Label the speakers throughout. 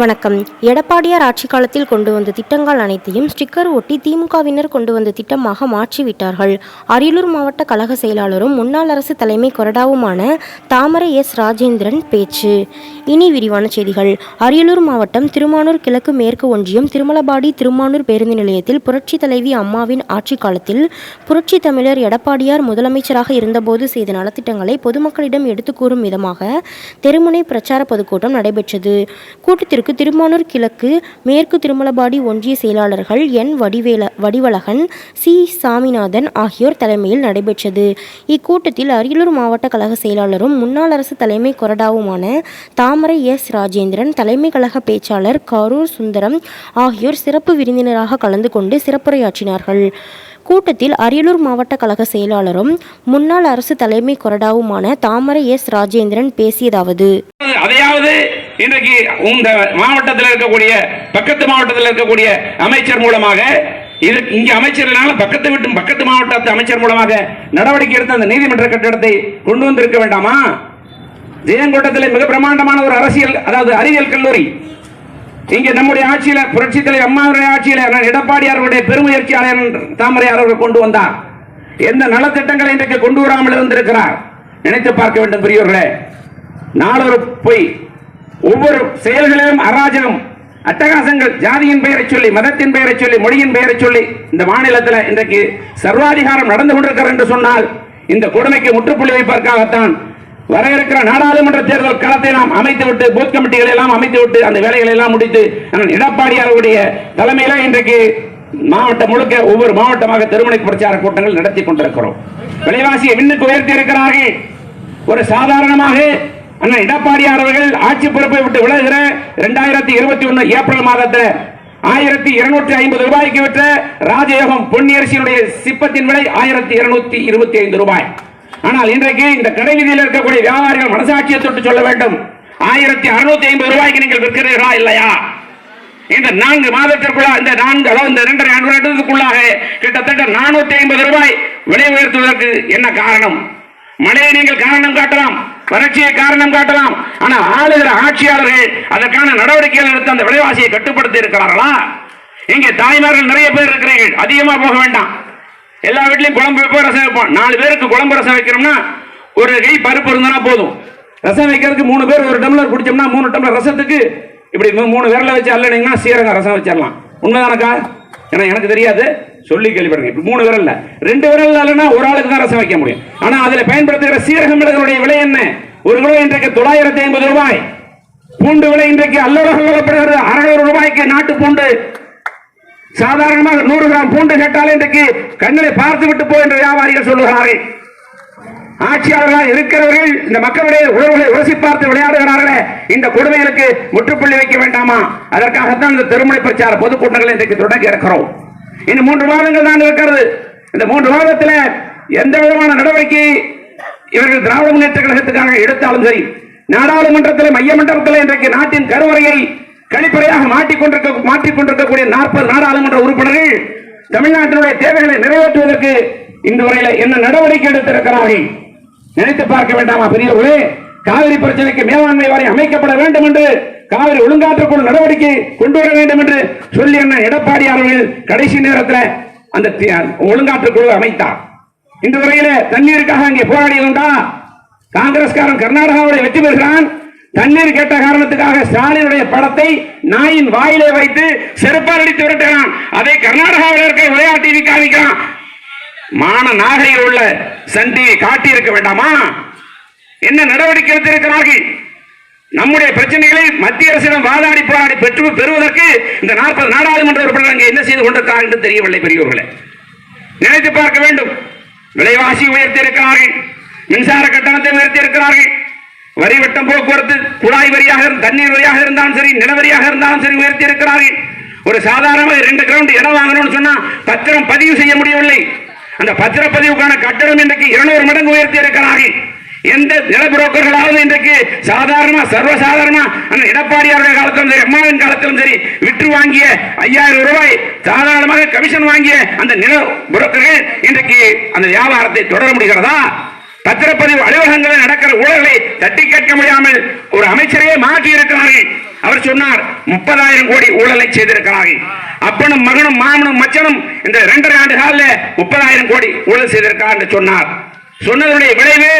Speaker 1: வணக்கம். எடப்பாடியார் ஆட்சி காலத்தில் கொண்டு வந்த திட்டங்கள் அனைத்தையும் ஸ்டிக்கர் ஒட்டி திமுகவினர் கொண்டு வந்த திட்டமாக மாற்றிவிட்டார்கள். அரியலூர் மாவட்ட கழக செயலாளரும் முன்னாள் அரசு தலைமை கொறடாவுமான தாமரை எஸ் ராஜேந்திரன் பேச்சு. இனி விரிவான செய்திகள். அரியலூர் மாவட்டம் திருமானூர் கிழக்கு மேற்கு ஒன்றியம் திருமலபாடி திருமானூர் பேருந்து நிலையத்தில் புரட்சி தலைவி அம்மாவின் ஆட்சி காலத்தில் புரட்சி தமிழர் எடப்பாடியார் முதலமைச்சராக இருந்தபோது செய்த நலத்திட்டங்களை பொதுமக்களிடம் எடுத்துக்கூறும் விதமாக தெருமுனை பிரச்சார பொதுக்கூட்டம் நடைபெற்றது. கூட்டத்திற்கு திருமானூர் கிழக்கு மேற்கு திருமலபாடி ஒன்றிய செயலாளர்கள் என். வடிவேல வடிவழகன் சி. சாமிநாதன் ஆகியோர் தலைமையில் நடைபெற்றது. இக்கூட்டத்தில் அரியலூர் மாவட்ட கழக செயலாளரும் முன்னாள் அரசு தலைமை கொறடாவுமான தாமரை எஸ். ராஜேந்திரன் தலைமை கழக பேச்சாளர் கரூர் சுந்தரம் ஆகியோர் சிறப்பு விருந்தினராக கலந்து கொண்டு சிறப்புரையாற்றினார்கள். கூட்டத்தில் அரியலூர் மாவட்ட கழக செயலாளரும் முன்னாள் அரசு தலைமை கொறடாவுமான தாமரை எஸ். ராஜேந்திரன் பேசியதாவது.
Speaker 2: அதையாவது இன்றைக்கு இந்த மாவட்டத்தில் இருக்கக்கூடிய பக்கத்து மாவட்டத்தில் இருக்கக்கூடிய அமைச்சர் மூலமாக இது இங்க அமைச்சர்னால பக்கத்து வீட்டு பக்கத்து மாவட்டத்து அமைச்சர் மூலமாக நடவடிக்கை எடுத்த அந்த நீதிமன்ற கட்டிடத்தை கொண்டு வந்திருக்க வேண்டாமா? ஜெயங்கோட்டத்தில் மிக பிரமாண்டமான ஒரு அரசியல் அதாவது அறிவியல் கல்லூரி. இங்க நம்முடைய ஆட்சியில புரட்சி தலைவர் அம்மாவுடைய ஆட்சியில அண்ணன் எடப்பாடியாருடைய பெருமுயற்சியாளர் தாமரையார் அவர்கள் கொண்டு வந்தார். எந்த நலத்திட்டங்களை இன்றைக்கு கொண்டு வராமல் இருந்திருக்கிறார்? நினைத்து பார்க்க வேண்டும் பெரியவர்களே நாளொரு பொய். ஒவ்வொரு செயல்களிலும் அராஜகம். அட்டகாசங்கள் ஜாதியின் பெயரை சொல்லி மதத்தின் பெயரை சொல்லி மொழியின் பெயரை சொல்லி இந்த மாநிலத்தில் இன்றைக்கு சர்வாதிகாரம் நடந்து கொண்டிருக்கிறது என்று சொன்னால் இந்த கொடுமைக்கு முற்றுப்புள்ளி வைப்பதற்காகத்தான் வர இருக்கிற நாடாளுமன்ற தேர்தல் களத்தை நாம் அமைத்து விட்டு பூத் கமிட்டிகளை எல்லாம் அமைத்து விட்டு அந்த வேலைகளை எல்லாம் முடித்து அண்ணன் எடப்பாடியாருடைய தலைமையில இன்றைக்கு மாவட்டம் முழுக்க ஒவ்வொரு மாவட்டமாக திருமண பிரச்சார கூட்டங்கள் நடத்தி கொண்டிருக்கிறோம். விலைவாசியை விண்ணுக்கு உயர்த்தி இருக்கிறார்கள். ஒரு சாதாரணமாக அண்ணன் எடப்பாடியார் அவர்கள் ஆட்சி பொறுப்பை விட்டு விலகிற இரண்டாயிரத்தி இருபத்தி ஒன்னு ஏப்ரல் மாதத்தில் ஆயிரத்தி இருநூற்றி ஐம்பது ரூபாய்க்கு விற்ற ராஜயோகம் பொன்னியரசியினுடைய சிப்பத்தின் விலை ஆயிரத்தி இருநூத்தி இருபத்தி ஐந்து ரூபாய். ஆனால் இன்றைக்கு இந்த கடைவீதியில் இருக்கக்கூடிய வியாபாரிகள் மனசாட்சியை தொட்டு சொல்ல வேண்டும். ஆயிரத்தி அறுநூத்தி ஐம்பது ரூபாய்க்கு நீங்கள் விற்கிறீர்களா இல்லையா? இந்த நான்கு மாதத்திற்குள்ள இந்த நான்கு அதாவது இந்த இரண்டரை வருடத்துக்குள்ளாக கிட்டத்தட்ட நானூத்தி ஐம்பது ரூபாய் விலை உயர்த்துவதற்கு என்ன காரணம்? மழையை நீங்கள் காரணம் காட்டலாம் வறட்சியை காரணம் காட்டலாம். ஆனால் ஆளுகிற ஆட்சியாளர்கள் அதற்கான நடவடிக்கைகள் எடுத்து அந்த விலைவாசியை கட்டுப்படுத்தி இருக்கிறார்களா? இங்கே தாய்மார்கள் நிறைய பேர் இருக்கிறீர்கள் அதிகமா போக வேண்டாம். எல்லா வீட்லயும் குழம்பு வைப்போம் ரசம் வைப்போம். நாலு பேருக்கு குழம்பு ரசம் வைக்கிறோம்னா ஒரு கை பருப்பு இருந்தா போதும். ரசம் வைக்கிறதுக்கு மூணு பேர் ஒரு டம்ளர் குடிச்சோம்னா மூணு டம்ளர் ரசத்துக்கு இப்படி மூணு விரல வச்சு அல்லனீங்கன்னா சீரகம் ரசம் வச்சிடலாம். உண்மைதானக்கா? ஏன்னா எனக்கு தெரியாது. சொல்லி கேள்விப்படுங்க இப்ப மூணு விரல்ல ரெண்டு விரல் இல்லைன்னா ஒரு ஆளுக்கு தான் ரசம் வைக்க முடியும். ஆனா அதுல பயன்படுத்துகிற சீரகம் மிளகுடைய விலை என்ன? ஒரு கிலோ இன்றைக்கு தொள்ளாயிரத்தி ஐம்பது ரூபாய். பூண்டு விலை இன்றைக்கு அல்லோல சொல்லப்படுகிறது அறுநூறு ரூபாய்க்கு நாட்டு பூண்டு. சாதாரணமாக நூறு கிராம் பூண்டு கேட்டாலே இன்றைக்கு கண்களை பார்த்து விட்டு போ என்று வியாபாரிகள் சொல்லுகிறார்கள். ஆட்சியாளர்களாக இருக்கிறவர்கள் இந்த மக்களுடைய உறவுகளை உரசி பார்த்து விளையாடுகிறார்களே இந்த கொடுமைகளுக்கு முற்றுப்புள்ளி வைக்க வேண்டாமா? அதற்காகத்தான் இந்த திருமண பிரச்சார பொதுக்கூட்டங்களை இன்றைக்கு தொடங்கி இருக்கிறோம். இன்னும் மூன்று மாதங்கள் தான் இருக்கிறது. இந்த மூன்று மாதத்தில் எந்த விதமான நடவடிக்கை இவர்கள் திராவிட முன்னேற்ற கழகத்துக்காக எடுத்தாலும் சரி நாடாளுமன்றத்தில் மைய மண்டலத்தில் இன்றைக்கு நாட்டின் கருவறையை கழிப்பறையாக மாட்டிக்கொண்டிருக்க மாற்றிக்கொண்டிருக்கக்கூடிய நாற்பது நாடாளுமன்ற உறுப்பினர்கள் தமிழ்நாட்டினுடைய தேவைகளை நிறைவேற்றுவதற்கு இந்த வரையில என்ன நடவடிக்கை எடுத்திருக்கிறார்கள்? நினைத்து பார்க்க வேண்டாமா பெரியவர்களே காவிரி பிரச்சனைக்கு மேலாண்மை வரை அமைக்கப்பட வேண்டும் என்று காவிரி ஒழுங்காற்றுக்குழு நடவடிக்கை கொண்டு வர வேண்டும் என்று சொல்லி என்ன எடப்பாடி அவர்கள் கடைசி நேரத்தில் அந்த ஒழுங்காற்றுக்குழு அமைத்தார் இந்த வரையில தண்ணீருக்காக அங்கே போராடியது காங்கிரஸ்காரன் கர்நாடகாவுடைய வெற்றி பெறுகிறான். தண்ணீர் கேட்ட காரணத்துக்காக ஸ்டாலினுடைய படத்தை நாயின் வாயிலே வைத்து செருப்பால் அடித்து விரட்டுகிறான். அதை கர்நாடகாவில் இருக்க விளையாட்டு டிவி காமிக்கிறான். மான நாகையில் உள்ள சன் டிவி காட்டி இருக்க வேண்டாமா? என்ன நடவடிக்கை எடுத்திருக்கிறார்கள்? நம்முடைய பிரச்சனைகளை மத்திய அரசிடம் வாதாடி போராடி பெற்று பெறுவதற்கு இந்த நாற்பது நாடாளுமன்ற உறுப்பினர் அங்கே என்ன செய்து கொண்டிருக்கிறார்கள் என்று தெரியவில்லை பெரியவர்களே நினைத்து பார்க்க வேண்டும். விலைவாசி உயர்த்தி இருக்கிறார்கள் மின்சார கட்டணத்தை உயர்த்தி இருக்கிறார்கள் வரி வெட்டம் போக்குவரத்து குழாய் வரியாக இருந்து- தண்ணீர் வரியாக இருந்தாலும் சரி நிலவரியாக இருந்தாலும் சரி உயர்த்தி இருக்கிறார்கள் ஒரு சாதாரணமாக ரெண்டு கிரவுண்ட் இடம் வாங்கணும்னு சொன்னா பத்திரம் பதிவு செய்ய முடியவில்லை. அந்த பத்திரப்பதிவுக்கான கட்டணம் இன்றைக்கு இருநூறு மடங்கு உயர்த்தி இருக்கிறார்கள் எந்த நில புரோக்கர்களாவது இன்றைக்கு சாதாரணமா சர்வசாதாரணமா அந்த எடப்பாடியாருடைய காலத்திலும் சரி அம்மாவின் காலத்திலும் சரி விற்று வாங்கிய ஐயாயிரம் ரூபாய் சாதாரணமாக கமிஷன் வாங்கிய அந்த நில புரோக்கர்கள் இன்றைக்கு அந்த வியாபாரத்தை தொடர முடிகிறதா?
Speaker 3: பத்திரப்பதிவு அலுவலகங்களில் நடக்கிற ஊழலை தட்டி கேட்க முடியாமல் ஒரு அமைச்சரையே மாற்றி இருக்கிறார்கள். அவர் சொன்னார் முப்பதாயிரம் கோடி ஊழலை செய்திருக்கிறார்கள். அப்பனும் மகனும் மாமனும் மச்சனும் இந்த இரண்டரை ஆண்டு காலில் முப்பதாயிரம் கோடி ஊழல் செய்திருக்கிறார் என்று சொன்னார். சொன்னதனுடைய விளைவு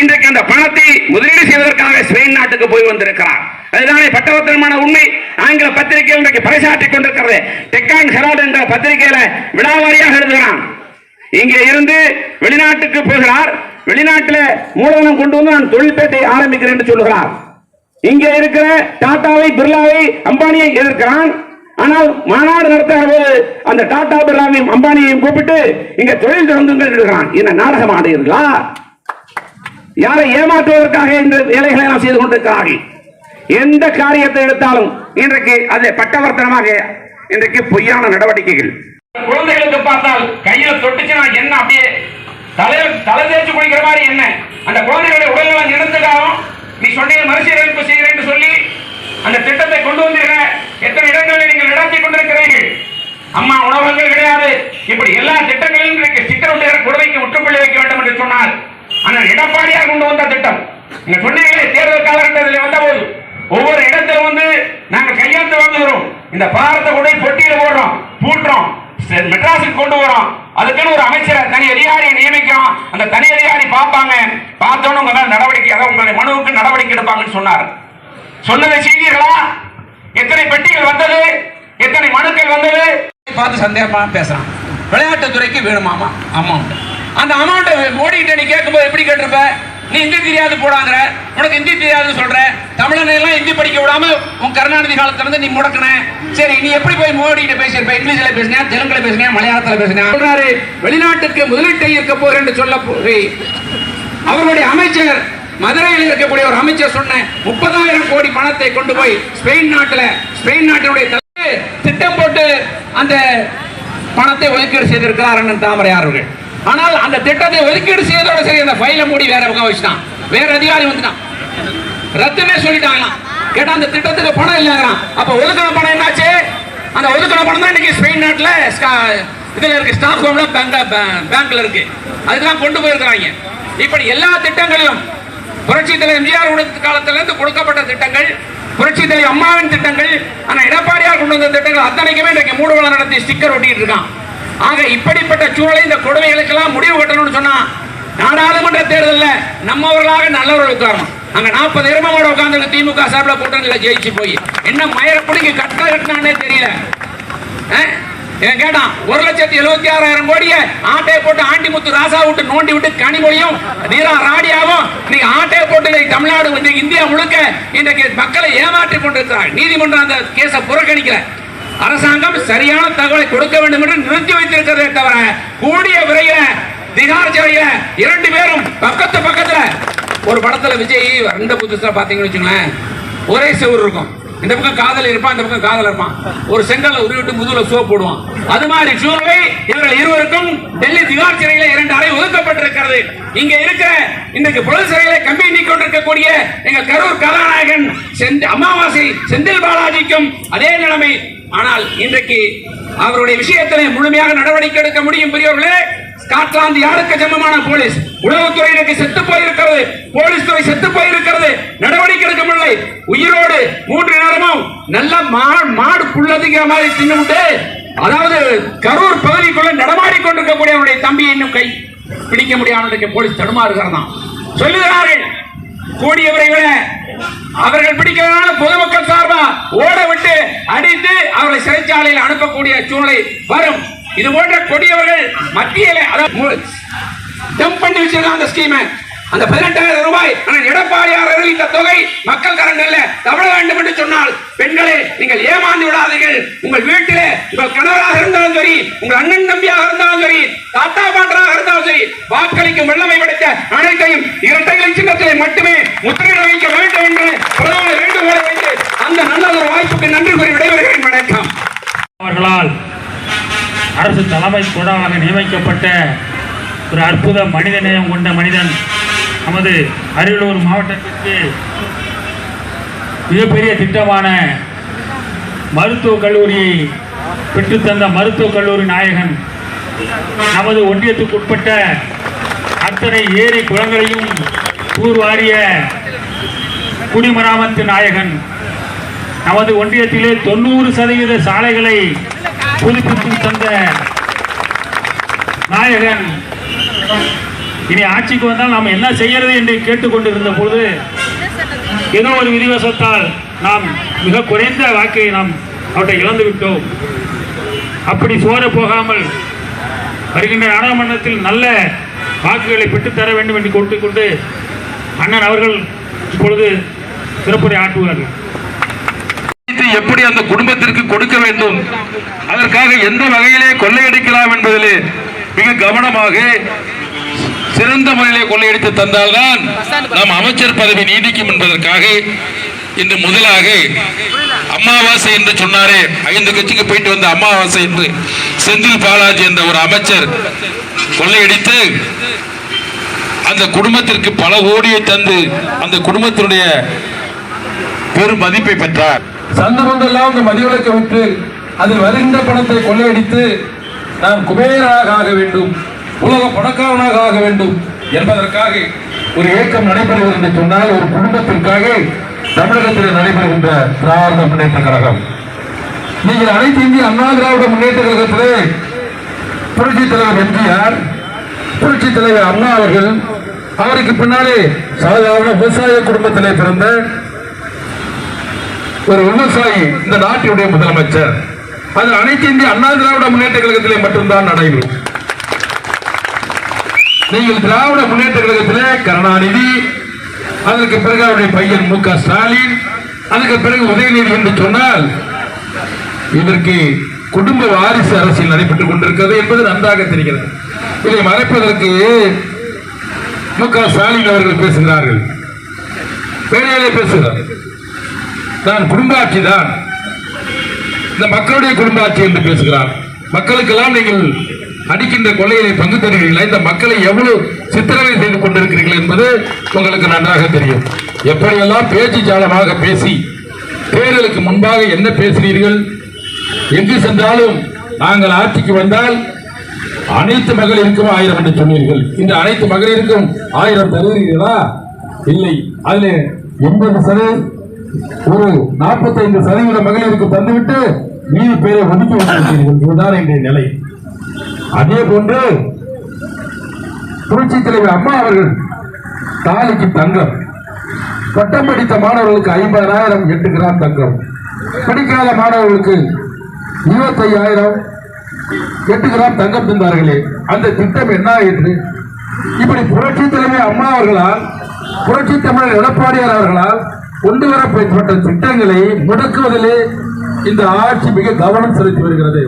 Speaker 3: இன்றைக்கு அந்த பணத்தை முதலீடு செய்வதற்காக ஸ்பெயின் நாட்டுக்கு போய் வந்திருக்கிறார். அதுதானே பட்டவர்த்தனமான உண்மை. ஆங்கில பத்திரிகை இன்றைக்கு பறைசாற்றிக் கொண்டிருக்கிறது. டெக்கான் ஹெரால்டு என்ற பத்திரிகையில விடாவாரியாக எழுதுகிறான். இங்கே இருந்து வெளிநாட்டுக்கு போகிறார். வெளிநாட்டில் மூலதனம் கொண்டு வந்து நான் தொழில்பேட்டை ஆரம்பிக்கிறேன் என்று சொல்லுகிறார். இங்கே இருக்கிற டாட்டாவை பிர்லாவை அம்பானியை எதிர்க்கிறான். ஆனால் மாநாடு நடத்துகிற போது அந்த டாடா பிர்லாவையும் அம்பானியையும் கூப்பிட்டு இங்க தொழில் தொடங்குங்கள் இருக்கிறான் என்ன நாடகம் ஆடுகிறீர்களா? யாரை ஏமாற்றுவதற்காக இந்த வேலைகளை எல்லாம் செய்து கொண்டிருக்கிறார்கள்? எந்த காரியத்தை எடுத்தாலும் இன்றைக்கு அது பட்டவர்த்தனமாக இன்றைக்கு பொய்யான நடவடிக்கைகள். குழந்தைகளுக்கு பார்த்தால் கையில தொட்டுச்சுன்னா என்ன? அப்படியே தலை தலை தேய்ச்சி குளிக்கிற மாதிரி என்ன? அந்த குழந்தைகளுடைய உடல்நலம் எடுத்துட்டாலும் நீ சொன்னீங்க மறுசீரமைப்பு செய்கிறேன் சொல்லி அந்த திட்டத்தை கொண்டு வந்தீர்கள் எத்தனை இடங்களில் நீங்கள் நடத்தி கொண்டிருக்கிறீர்கள்? அம்மா உணவகங்கள் கிடையாது. இப்படி எல்லா திட்டங்களிலும் இன்றைக்கு சித்திரவுடைய குடவைக்கு முற்றுப்புள்ளி வைக்க வேண்டும் என்று சொன்னார். ஆனால் எடப்பாடியார் கொண்டு வந்த திட்டம். நீங்க சொன்னீங்களே தேர்தல் காலகட்டத்தில் வந்தபோது. ஒவ்வொரு இடத்துல வந்து நாங்கள் கையெழுத்து வாங்குகிறோம். இந்த பாரத்தை கொண்டு பொட்டியில் போடுறோம் பூட்டுறோம் மெட்ராஸுக்கு கொண்டு வரோம். அதுக்குன்னு ஒரு அமைச்சரை தனி அதிகாரியை நியமிக்கிறோம். அந்த தனி அதிகாரி பார்ப்பாங்க. பார்த்தோன்னு உங்க மேல நடவடிக்கை அதாவது உங்களுடைய மனுவுக்கு நடவடிக்கை எடுப்பாங்கன்னு சொன்னார். சொன்னதை செய்தீர்களா? எத்தனை பெட்டிகள் வந்தது? எத்தனை மனுக்கள் வந்தது?
Speaker 2: பார்த்து சந்தேகமா பேசுறான். விளையாட்டுத்துறைக்கு வேணுமாமா அமௌண்ட் அந்த அமௌண்ட்டை மோடிக்கிட்ட நீ கேட்கும்போது எப்படி கேட்டிருப்ப? நீ ஹிந்தி தெரியாது போடாங்கிற. உனக்கு ஹிந்தி தெரியாதுன்னு சொல்ற. தமிழனை எல்லாம் ஹிந்தி படிக்க விடாம உன் கருணாநிதி காலத்துல இருந்து நீ முடக்கின. சரி நீ எப்படி போய் மோடி கிட்ட பேசியிருப்ப? இங்கிலீஷ்ல பேசினியா? தெலுங்குல பேசினியா? மலையாளத்துல பேசினியா? சொல்றாரு வெளிநாட்டுக்கு முதலீட்டை இருக்க போறேன்னு என்று சொல்ல போய் அவருடைய அமைச்சர் மதுரையில் இருக்கக்கூடிய ஒரு அமைச்சர் சொன்ன முப்பதாயிரம் கோடி பணத்தை கொண்டு போய் ஸ்பெயின் நாட்டுல ஸ்பெயின் நாட்டினுடைய திட்டம் போட்டு அந்த பணத்தை ஒதுக்கீடு செய்திருக்கிறார் அண்ணன் தாமரை அவர்கள். ஆனால் அந்த திட்டத்தை ஒதுக்கீடு செய்ததோட சரி அந்த ஃபைலை மூடி வேற பக்கம் வச்சுட்டான். வேற அதிகாரி வந்துட்டான். ரத்துமே சொல்லிட்டாங்களாம். கேட்டா அந்த திட்டத்துக்கு பணம் இல்லைங்கிறான். அப்ப ஒதுக்கின பணம் என்னாச்சு? அந்த ஒதுக்கின பணம் தான் இன்னைக்கு ஸ்பெயின் நாட்டுல இதுல இருக்கு ஸ்டாக் ஹோம்ல பேங்க்ல இருக்கு. அதுக்கெல்லாம் கொண்டு போயிருக்கிறாங்க. இப்படி எல்லா திட்டங்களிலும் புரட்சி தலைவர் எம்ஜிஆர் உடைய காலத்துல இருந்து கொடுக்கப்பட்ட திட்டங்கள் புரட்சி தலைவர் அம்மாவின் திட்டங்கள் ஆனா எடப்பாடியார் கொண்டு வந்த திட்டங்கள் அத்தனைக்குமே இன்றைக்கு மூடுவலம் நடத்தி ஸ்டிக்கர் ஒட்டிட்டு இருக்கான். ஆக இப்படிப்பட்ட சூழலை இந்த கொடுமைகளுக்கெல்லாம் முடிவு கட்டணும்னு சொன்னா நாடாளுமன்ற தேர்தலில் நம்மவர்களாக நல்லவர்கள் உட்காரணும். அங்க நாற்பது இருமோட உட்கார்ந்து திமுக சார்பில் கூட்டணியில் ஜெயிச்சு போய் என்ன மயிரப்படிக்கு கட்ட கட்டினானே தெரியல. இவன் கேட்டான் ஒரு லட்சத்தி எழுபத்தி ஆறாயிரம் கோடிய ஆட்டையை போட்டு ஆண்டிமுத்து ராசா விட்டு நோண்டி விட்டு கனிமொழியும் நீரா ராடியாவும் நீ ஆட்டையை போட்டு தமிழ்நாடு வந்து இந்தியா முழுக்க இன்றைக்கு மக்களை ஏமாற்றி கொண்டிருக்கிறார் நீதிமன்றம் அந்த கேஸை புறக்கணிக்கல. அரசாங்கம் சரியான தகவலை கொடுக்க வேண்டும் என்று நிறுத்தி வைத்திருக்கிறதே தவிர கூடிய விரைவில் திகார் சிறையில இரண்டு பேரும் பக்கத்து பக்கத்துல ஒரு படத்துல விஜய் ரெண்டு புதுசுல பாத்தீங்கன்னு வச்சுங்களேன் ஒரே செவ்வறு இருக்கும். இந்த பக்கம் காதல் இருப்பான் இந்த பக்கம் காதல் இருப்பான். ஒரு செங்கல்ல உருவிட்டு முதுகுல சோப் போடுவான். அது மாதிரி சூழ்நிலை இவர்கள் இருவருக்கும் டெல்லி திகார் சிறையில இரண்டு அறை ஒதுக்கப்பட்டிருக்கிறது. இங்க இருக்கிற இன்றைக்கு புலல் சிறையில கம்பி நீக்கொண்டிருக்கக்கூடிய எங்கள் கரூர் கதாநாயகன் செந்த அமாவாசை செந்தில் பாலாஜிக்கும் அதே நிலைமை. ஆனால் இன்றைக்கு அவருடைய விஷயத்திலே முழுமையாக நடவடிக்கை எடுக்க முடியும் பெரியவர்களே. ஸ்காட்லாந்து யாருக்கு சமமான போலீஸ்? உளவுத்துறை இன்றைக்கு செத்து போயிருக்கிறது. போலீஸ் துறை செத்து போயிருக்கிறது. நடவடிக்கை எடுக்க முடியலை உயிரோடு மூன்று நேரமும் நல்ல மாடு மாடு புள்ளதுங்கிற மாதிரி தின்னுட்டு அதாவது கரூர் பகுதிக்குள்ள நடமாடி கொண்டிருக்கக்கூடிய அவனுடைய தம்பி இன்னும் கை பிடிக்க முடியாமல் போலீஸ் தடுமாறுகிறதாம் சொல்லுகிறார்கள். கூடியவரை விட அவர்கள் பிடிக்கிறதுனால பொதுமக்கள் சார்பா ஓட விட்டு அடித்து அவர்களை சிறைச்சாலையில் அனுப்பக்கூடிய சூழ்நிலை வரும். இது போன்ற கொடியவர்கள் மத்தியில அதாவது பண்ணி வச்சிருக்காங்க அந்த ஸ்கீமை அந்த பதினெட்டாயிரம் ரூபாய் ஆனால் எடப்பாடியார் இந்த தொகை மக்கள் கரண்ட் கரங்கள்ல தமிழக வேண்டும் என்று சொன்னால் பெண்களே நீங்கள் ஏமாந்து விடாதீர்கள். உங்கள் வீட்டிலே உங்கள் கணவராக இருந்தாலும் சரி உங்கள் அண்ணன் தம்பியாக இருந்தாலும் சரி தாத்தா பாட்டராக இருந்தாலும் சரி வாக்களிக்கும் வெள்ளமை படைத்த அனைத்தையும் இரட்டைகளின் சின்னத்திலே மட்டுமே முத்திரையிட வைக்க வேண்டும் என்று பிரதமர் வேண்டுகோளை வைத்து அந்த நல்ல ஒரு வாய்ப்புக்கு நன்றி கூறி விடைபெறுகிறேன். வணக்கம்.
Speaker 4: அவர்களால் அரசு தலைமை கூடமாக நியமிக்கப்பட்ட ஒரு அற்புத மனித நேயம் கொண்ட மனிதன் நமது அரியலூர் மாவட்டத்திற்கு மிகப்பெரிய திட்டமான மருத்துவக் கல்லூரியை பெற்றுத்தந்த மருத்துவக் கல்லூரி நாயகன் நமது ஒன்றியத்துக்குட்பட்ட அத்தனை அத்தனை ஏரி குளங்களையும் தூர்வாரிய குடிமராமத்து நாயகன் நமது ஒன்றியத்திலே தொண்ணூறு சதவீத சாலைகளை புதுப்பித்து தந்த நாயகன். இனி ஆட்சிக்கு வந்தால் நாம் என்ன செய்யறது என்று கேட்டுக்கொண்டிருந்த பொழுது ஏதோ ஒரு விதிவசத்தால் நாம் மிக குறைந்த வாக்கை நாம் அவற்றை இழந்து விட்டோம். அப்படி சோர போகாமல் வருகின்ற நாடாளுமன்றத்தில் நல்ல வாக்குகளை பெற்றுத்தர வேண்டும் என்று கொண்டு அண்ணன் அவர்கள் இப்பொழுது சிறப்புரை ஆற்றுவார்கள்
Speaker 5: எப்படி அந்த குடும்பத்திற்கு கொடுக்க வேண்டும்? அதற்காக எந்த வகையிலே கொள்ளையடிக்கலாம் என்பதிலே மிக கவனமாக சிறந்த முறையிலே கொள்ளையடித்து தந்தால்தான் நாம் அமைச்சர் பதவி நீடிக்கும் என்பதற்காக இன்று முதலாக அமாவாசை என்று சொன்னாரே. ஐந்து கட்சிக்கு போயிட்டு வந்த அமாவாசை என்று செந்தில் பாலாஜி என்ற ஒரு அமைச்சர் கொள்ளையடித்து அந்த குடும்பத்திற்கு பல கோடியை தந்து அந்த குடும்பத்தினுடைய பெரும் மதிப்பை பெற்றார்.
Speaker 6: சந்தமந்தெல்லாம் அந்த மதிவிலக்க விட்டு அதில் வருகின்ற பணத்தை கொள்ளையடித்து நான் குபேரனாக ஆக வேண்டும் உலக பணக்காரனாக ஆக வேண்டும் என்பதற்காக ஒரு இயக்கம் நடைபெறுவது என்று சொன்னால் ஒரு குடும்பத்திற்காக தமிழகத்தில் நடைபெறுகின்ற திராவிட முன்னேற்ற கழகம். நீங்கள் அனைத்து இந்திய அண்ணா திராவிட முன்னேற்ற கழகத்திலே புரட்சி தலைவர் எம்ஜிஆர் புரட்சி தலைவர் அண்ணா அவர்கள் அவருக்கு பின்னாலே சாதாரண விவசாய குடும்பத்திலே பிறந்த ஒரு விவசாயி இந்த நாட்டினுடைய முதலமைச்சர். அது அனைத்து இந்திய அண்ணா திராவிட முன்னேற்ற கழகத்திலே மட்டும்தான் நடைபெறும் நீங்கள் திராவிட முன்னேற்ற கழகத்திலே கருணாநிதி அதற்கு பிறகு அவருடைய பையன் மு க ஸ்டாலின் அதுக்கு பிறகு உதயநிதி என்று சொன்னால் இதற்கு குடும்ப வாரிசு அரசியல் நடைபெற்றுக் கொண்டிருக்கிறது என்பது நன்றாக தெரிகிறது. இதை மறைப்பதற்கு மு க ஸ்டாலின் அவர்கள் பேசுகிறார்கள். வேலையிலே பேசுகிறார். நான் குடும்ப ஆட்சி தான். இந்த மக்களுடைய குடும்ப ஆட்சி என்று பேசுகிறார். மக்களுக்கெல்லாம் நீங்கள் அடிக்கின்ற கொள்ளையிலே பங்கு தருகிறீர்களா? இந்த மக்களை எவ்வளவு சித்திரவை செய்து கொண்டிருக்கிறீர்கள் என்பது உங்களுக்கு நன்றாக தெரியும். எப்படியெல்லாம் பேச்சு ஜாலமாக பேசி தேர்தலுக்கு முன்பாக என்ன பேசுகிறீர்கள்? எங்கு சென்றாலும் நாங்கள் ஆட்சிக்கு வந்தால் அனைத்து மகளிருக்கும் ஆயிரம் என்று சொன்னீர்கள். இந்த அனைத்து மகளிருக்கும் ஆயிரம் தருகிறீர்களா? இல்லை. அதில் எண்பது சதவீதம் ஒரு நாற்பத்தைந்து சதவீத மகளிருக்கு தந்துவிட்டு மீதி பேரை ஒதுக்கி வைத்திருக்கிறீர்கள். இதுதான் இன்றைய நிலை. அதே போன்று புரட்சி தலைவர் அம்மா அவர்கள் தாலிக்கு தங்கம். பட்டம் படித்த மாணவர்களுக்கு ஐம்பதாயிரம் எட்டு கிராம் தங்கம். படிக்காத மாணவர்களுக்கு இருபத்தையாயிரம் எட்டு கிராம் தங்கம் தந்தார்களே. அந்த திட்டம் என்ன ஆயிற்று? இப்படி புரட்சி தலைமை அம்மா அவர்களால் புரட்சி தமிழர் எடப்பாடியார் அவர்களால் கொண்டு வரப்பட்ட திட்டங்களை முடக்குவதிலே இந்த ஆட்சி மிக கவனம் செலுத்தி வருகிறது.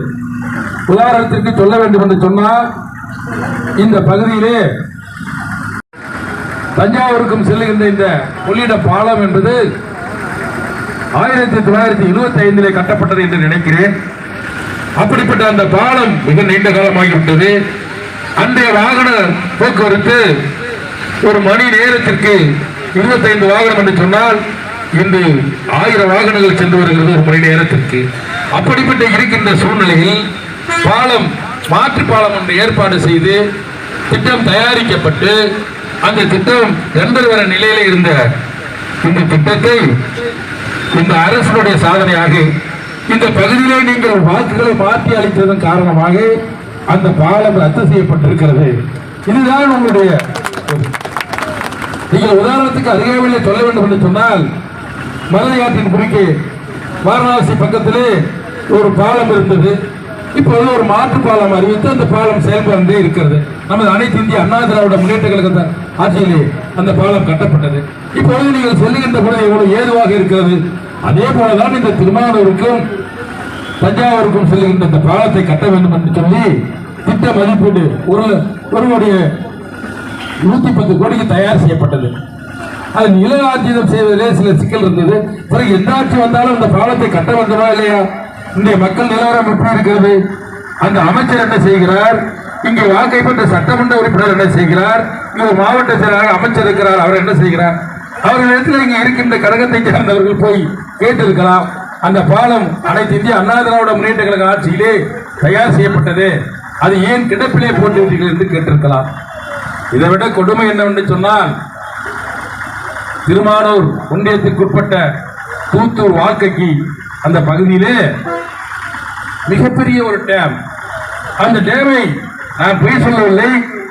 Speaker 6: உதாரணத்திற்கு சொல்ல வேண்டும் என்று சொன்னால் இந்த பகுதியிலே தஞ்சாவூருக்கும் செல்லுகின்ற இந்த கொள்ளிட பாலம் என்பது ஆயிரத்தி தொள்ளாயிரத்தி இருபத்தி ஐந்திலே கட்டப்பட்டது என்று நினைக்கிறேன். அப்படிப்பட்ட அந்த பாலம் மிக நீண்ட காலமாகிவிட்டது. அன்றைய வாகன போக்குவரத்து ஒரு மணி நேரத்திற்கு 25 வாகனம் என்று சொன்னால் இன்று ஆயிரம் வாகனங்கள் சென்று வருகிறது ஒரு மணி நேரத்திற்கு. அப்படிப்பட்ட இருக்கின்ற சூழ்நிலையில் பாலம் மாற்று பாலம் ஒன்று ஏற்பாடு செய்து திட்டம் தயாரிக்கப்பட்டு அந்த திட்டம் டெண்டர் வர நிலையில இருந்த இந்த திட்டத்தை இந்த அரசனுடைய சாதனையாக இந்த பகுதியிலே நீங்கள் வாக்குகளை மாற்றி அளித்ததன் காரணமாக அந்த பாலம் ரத்து செய்யப்பட்டிருக்கிறது. இதுதான் உங்களுடைய நீங்கள் உதாரணத்துக்கு அருகாமையிலே சொல்ல வேண்டும் என்று சொன்னால் மருதை ஆற்றின் குறுக்கே வாரணாசி பக்கத்திலே ஒரு பாலம் இருந்தது. இப்போது ஒரு மாற்று பாலம் அறிவித்து அந்த பாலம் செயல்பட்டு இருக்கிறது. நமது அனைத்து இந்திய அண்ணா திராவிட முன்னேற்ற கழக ஆட்சியிலே அந்த பாலம் கட்டப்பட்டது. இப்பொழுது நீங்கள் சொல்லுகின்ற கூட எவ்வளவு ஏதுவாக இருக்கிறது? அதே போலதான் இந்த திருமாவூருக்கும் தஞ்சாவூருக்கும் செல்லுகின்ற இந்த பாலத்தை கட்ட வேண்டும் என்று சொல்லி திட்ட மதிப்பீடு ஒரு ஒருவருடைய நூத்தி பத்து கோடிக்கு தயார் செய்யப்பட்டது. அது நில செய்வதிலே சில சிக்கல் இருந்தது. பிறகு எந்த ஆட்சி வந்தாலும் அந்த பாலத்தை கட்ட வேண்டுமா இல்லையா? இன்றைய மக்கள் நிலவரம் எப்படி இருக்கிறது? அந்த அமைச்சர் என்ன செய்கிறார்? இங்கே வாக்கை பெற்ற சட்டமன்ற உறுப்பினர் என்ன செய்கிறார்? இவர் மாவட்ட செயலாளர் அமைச்சர் இருக்கிறார். அவர் என்ன செய்கிறார்? அவர்களிடத்தில் இங்கே இருக்கின்ற கழகத்தை சேர்ந்தவர்கள் போய் கேட்டிருக்கலாம். அந்த பாலம் அனைத்து இந்திய அண்ணா திராவிட முன்னேற்ற கழக ஆட்சியிலே தயார் செய்யப்பட்டது. அது ஏன் கிடப்பிலே போட்டு என்று கேட்டிருக்கலாம். இதை விட கொடுமை என்னவென்று சொன்னால் திருமானூர் ஒன்றியத்திற்குட்பட்ட தூத்தூர் வாழ்க்கைக்கு அந்த பகுதியிலே மிகப்பெரிய ஒரு டேம் அந்த டேமை நான் பொய் சொல்லவில்லை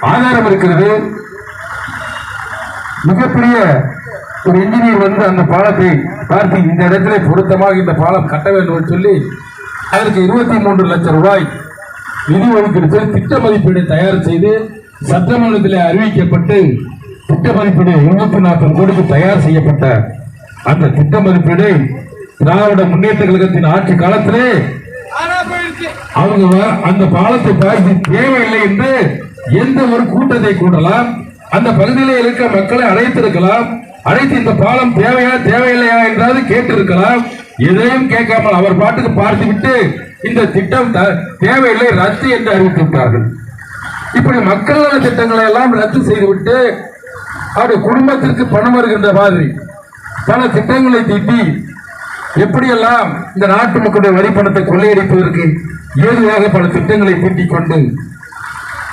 Speaker 6: ஆதாரம் இருக்கிறது. மிகப்பெரிய ஒரு இன்ஜினியர் வந்து அந்த பாலத்தை பார்த்து இந்த இடத்துல பொருத்தமாக இந்த பாலம் கட்ட வேண்டும் என்று சொல்லி அதற்கு இருபத்தி மூன்று லட்சம் ரூபாய் நிதி ஒதுக்கீடு செய்து திட்ட மதிப்பீடு தயார் செய்து சட்டமன்றத்தில் அறிவிக்கப்பட்டு திட்ட மதிப்பீடு இருநூத்தி நாற்பது கோடிக்கு தயார் செய்யப்பட்ட அந்த திட்ட மதிப்பீடு திராவிட முன்னேற்ற கழகத்தின் ஆட்சி காலத்திலே அவங்க அந்த பாலத்தை பார்த்து தேவையில்லை என்று எந்த ஒரு கூட்டத்தை கூட்டலாம் அந்த பகுதியிலே இருக்க மக்களை அழைத்திருக்கலாம் அழைத்து இந்த பாலம் தேவையா தேவையில்லையா என்றாவது கேட்டிருக்கலாம். எதையும் கேட்காமல் அவர் பாட்டுக்கு பார்த்துவிட்டு இந்த திட்டம் த- தேவையில்லை ரத்து என்று அறிவித்து விட்டார்கள். இப்படி மக்கள் நல திட்டங்களை எல்லாம் ரத்து செய்துவிட்டு அவருடைய குடும்பத்திற்கு பணம் வருகின்ற மாதிரி பல திட்டங்களை தீட்டி எப்படியெல்லாம் இந்த நாட்டு மக்களுடைய வரிப்பணத்தை பணத்தை கொள்ளையடிப்பதற்கு ஏதுவாக பல திட்டங்களை தீட்டிக் கொண்டு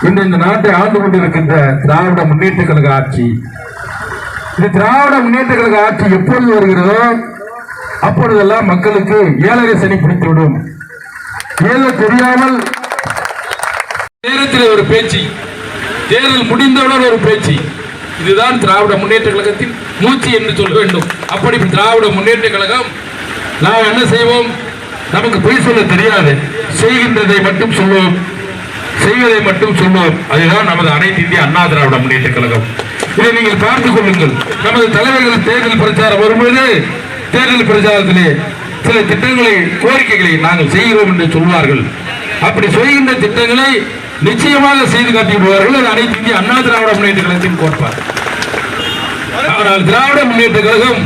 Speaker 6: இன்று இந்த நாட்டை ஆண்டு கொண்டிருக்கின்ற திராவிட முன்னேற்ற கழக ஆட்சி. இந்த திராவிட முன்னேற்ற கழக ஆட்சி எப்பொழுது வருகிறதோ அப்பொழுதெல்லாம் மக்களுக்கு ஏழரை சனி பிடித்துவிடும் ஏதோ தெரியாமல் நேரத்தில் ஒரு பேச்சு தேர்தல் முடிந்தவுடன் ஒரு பேச்சு. இதுதான் திராவிட முன்னேற்ற கழகத்தின் மூச்சு என்று சொல்ல வேண்டும். அப்படி திராவிட முன்னேற்ற கழகம் நாம் என்ன செய்வோம்? நமக்கு பொய் சொல்ல தெரியாது. செய்கின்றதை மட்டும் சொல்லுவோம். செய்வதை மட்டும் சொல்லுவோம். அதுதான் நமது அனைத்து இந்திய அண்ணா திராவிட முன்னேற்ற கழகம். இதை நீங்கள் பார்த்துக் கொள்ளுங்கள். நமது தலைவர்கள் தேர்தல் பிரச்சாரம் வரும்போது தேர்தல் பிரச்சாரத்திலே சில திட்டங்களை கோரிக்கைகளை நாங்கள் செய்கிறோம் என்று சொல்வார்கள். அப்படி செய்கின்ற திட்டங்களை நிச்சயமாக செய்து காட்டிவிடுவார்கள். அது அனைத்து இந்திய அண்ணா திராவிட முன்னேற்ற கழகத்தின் கோட்பாடு. ஆனால் திராவிட முன்னேற்ற கழகம்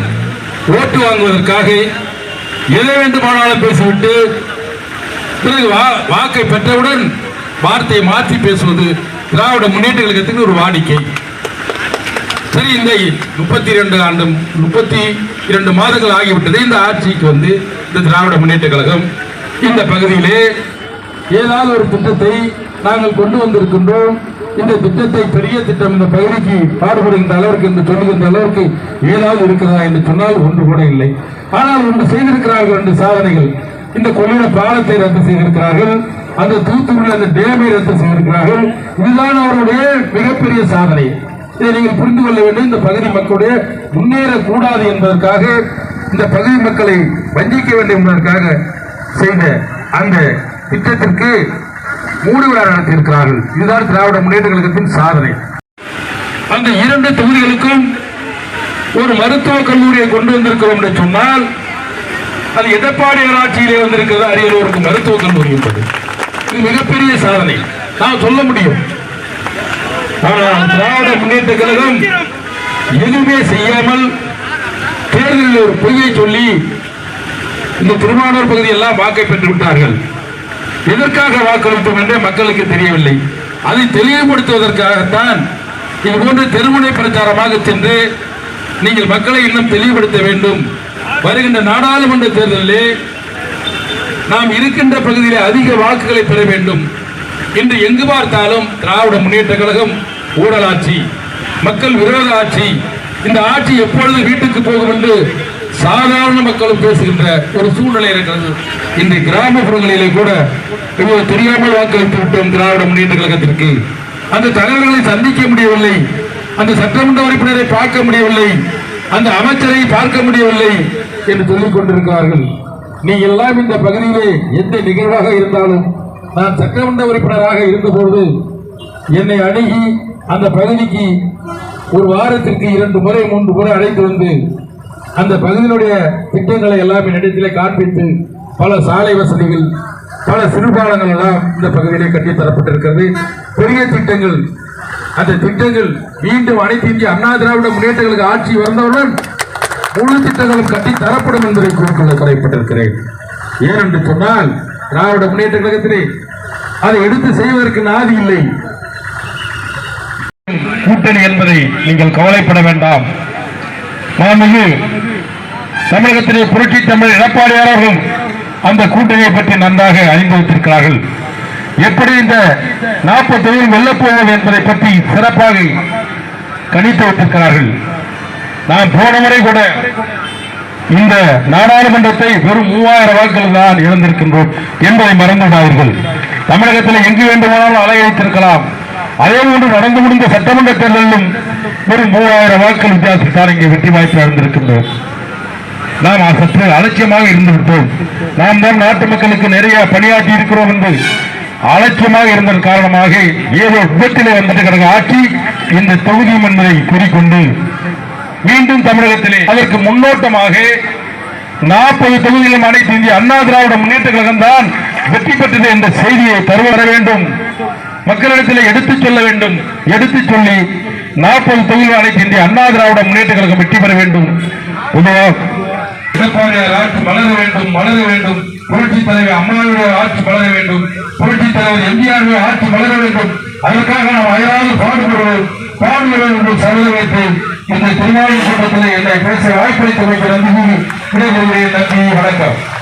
Speaker 6: ஓட்டு வாங்குவதற்காக எதை வேண்டுமானாலும் பேசிவிட்டு பிறகு வா- வாக்கை பெற்றவுடன் வார்த்தையை மாற்றி பேசுவது திராவிட முன்னேற்ற கழகத்துக்கு ஒரு வாடிக்கை. சரி இந்த முப்பத்தி இரண்டு ஆண்டு முப்பத்தி இரண்டு மாதங்கள் ஆகிவிட்டது. இந்த ஆட்சிக்கு வந்து இந்த திராவிட முன்னேற்ற கழகம் இந்த பகுதியிலே ஏதாவது ஒரு திட்டத்தை நாங்கள் கொண்டு வந்திருக்கின்றோம். இந்த திட்டத்தை பெரிய திட்டம் இந்த பகுதிக்கு பாடுபடுகின்ற அளவிற்கு என்று சொல்லுகின்ற அளவிற்கு ஏதாவது இருக்கிறதா என்று சொன்னால் ஒன்று கூட இல்லை. ஆனால் ஒன்று செய்திருக்கிறார்கள் என்று சாதனைகள். இந்த கொள்ளிட பாலத்தை ரத்து செய்திருக்கிறார்கள். அந்த தூத்துக்குடி அந்த டேமை ரத்து செய்திருக்கிறார்கள். இதுதான் அவருடைய மிகப்பெரிய சாதனை. இதை நீங்கள் புரிந்து கொள்ள வேண்டும். இந்த பகுதி மக்களுடைய முன்னேறக்கூடாது என்பதற்காக இந்த பகுதி மக்களை வஞ்சிக்க வேண்டும் என்பதற்காக செய்த அந்த திட்டத்திற்கு மூடு விழா நடத்தியிருக்கிறார்கள். இதுதான் திராவிட முன்னேற்ற கழகத்தின் சாதனை. அந்த இரண்டு தொகுதிகளுக்கும் ஒரு மருத்துவக் கல்லூரியை கொண்டு வந்திருக்கிறோம் என்று சொன்னால் அது எடப்பாடி ஆட்சியிலே வந்திருக்கிறது அரியலூருக்கு மருத்துவக் கல்லூரி என்பது இது மிகப்பெரிய சாதனை. நான் சொல்ல முடியும். ஆனால் திராவிட முன்னேற்ற கழகம் எதுவுமே செய்யாமல் தேர்தலில் ஒரு பொய்யை சொல்லி இந்த திருமானூர் பகுதியெல்லாம் வாக்கை பெற்று விட்டார்கள் எதற்காக வாக்களித்தோம் என்றே மக்களுக்கு தெரியவில்லை. அதை தெளிவுபடுத்துவதற்காகத்தான் இது போன்ற தெருமுனை பிரச்சாரமாக சென்று நீங்கள் மக்களை இன்னும் தெளிவுபடுத்த வேண்டும். வருகின்ற நாடாளுமன்ற தேர்தலிலே நாம் இருக்கின்ற பகுதியிலே அதிக வாக்குகளை பெற வேண்டும். இன்று எங்கு பார்த்தாலும் திராவிட முன்னேற்ற கழகம் ஊழலாட்சி மக்கள் விரோத ஆட்சி இந்த ஆட்சி எப்பொழுது வீட்டுக்கு போகும் என்று சாதாரண மக்களும் பேசுகின்ற ஒரு சூழ்நிலை இருக்கிறது. இந்த கிராமப்புறங்களிலே கூட இவ்வளவு தெரியாமல் வாக்களித்து விட்டோம் திராவிட முன்னேற்ற கழகத்திற்கு. அந்த தலைவர்களை சந்திக்க முடியவில்லை. அந்த சட்டமன்ற உறுப்பினரை பார்க்க முடியவில்லை. அந்த அமைச்சரை பார்க்க முடியவில்லை என்று சொல்லிக் கொண்டிருக்கிறார்கள். நீ எல்லாம் இந்த பகுதியிலே எந்த நிகழ்வாக இருந்தாலும் நான் சட்டமன்ற உறுப்பினராக இருந்தபோது என்னை அணுகி அந்த பகுதிக்கு ஒரு வாரத்திற்கு இரண்டு முறை மூன்று முறை அழைத்து வந்து அந்த பகுதியினுடைய திட்டங்களை எல்லாம் என்னிடத்திலே காண்பித்து பல சாலை வசதிகள் பல சிறுபாலங்கள் எல்லாம் இந்த பகுதியிலே கட்டித் தரப்பட்டிருக்கிறது. பெரிய திட்டங்கள். அந்த திட்டங்கள் மீண்டும் அனைத்து இந்திய அண்ணா திராவிட முன்னேற்றங்களுக்கு ஆட்சி வந்தவுடன் முழு திட்டங்களும் கட்டி தரப்படும் என்பதை கூறிக்கொள்ள தலைப்பட்டிருக்கிறேன் ஏனென்று சொன்னால் திராவிட முன்னேற்ற கழகத்திலே அதை எடுத்து செய்வதற்கு நாதி இல்லை. கூட்டணி என்பதை நீங்கள் கவலைப்பட வேண்டாம். மாண்புமிகு தமிழகத்திலே புரட்சி தமிழ் எடப்பாடியார் அந்த கூட்டணியை பற்றி நன்றாக அறிந்து வைத்திருக்கிறார்கள். எப்படி இந்த நாற்பது தொகுதியில் வெல்லப் என்பதை பற்றி சிறப்பாக கணித்து வைத்திருக்கிறார்கள். நான் போன முறை கூட இந்த நாடாளுமன்றத்தை வெறும் மூவாயிரம் வாக்குகள் தான் இழந்திருக்கின்றோம் என்பதை மறந்துவிடாதீர்கள். தமிழகத்தில் எங்கு வேண்டுமானாலும் அலையடித்திருக்கலாம். அதே போன்று நடந்து முடிந்த சட்டமன்ற தேர்தலிலும் வெறும் மூவாயிரம் வாக்கள் வித்தியாசத்தால் இங்கே வெற்றி வாய்ப்பு இழந்திருக்கின்றோம் நாம் சற்று அலட்சியமாக இருந்துவிட்டோம் நாம் தான் நாட்டு மக்களுக்கு நிறைய பணியாற்றி இருக்கிறோம் என்று அலட்சியமாக இருந்ததன் காரணமாக ஏதோ விபத்திலே வந்துட்டு கிடக்க ஆட்சி இந்த தொகுதியும் என்பதை கூறிக்கொண்டு மீண்டும் தமிழகத்திலே அதற்கு முன்னோட்டமாக நாற்பது தொகுதிகளும் அனைத்து இந்திய அண்ணா திராவிட முன்னேற்ற கழகம் தான் வெற்றி பெற்றது என்ற செய்தியை தருவர வேண்டும். மக்களிடத்தில் எடுத்துச் சொல்ல வேண்டும். எடுத்துச் சொல்லி நாற்பது தொகுதிகள் அனைத்து இந்திய அண்ணா திராவிட முன்னேற்ற கழகம் வெற்றி பெற வேண்டும். உதவா ஆட்சி மலர வேண்டும் மலர வேண்டும். புரட்சி தலைவர் அம்மாவுடைய ஆட்சி மலர வேண்டும். புரட்சி தலைவர் எம்ஜிஆருடைய ஆட்சி மலர வேண்டும். அதற்காக நாம் அயராது பாடுபடுவோம். பாடுபடுவோம் என்று சபதம் வைத்து இந்த திருநாள் கூட்டத்தில் என்னை பேச வாய்ப்பளித்த நன்றி விடைபெறுகிறேன். நன்றி வணக்கம்.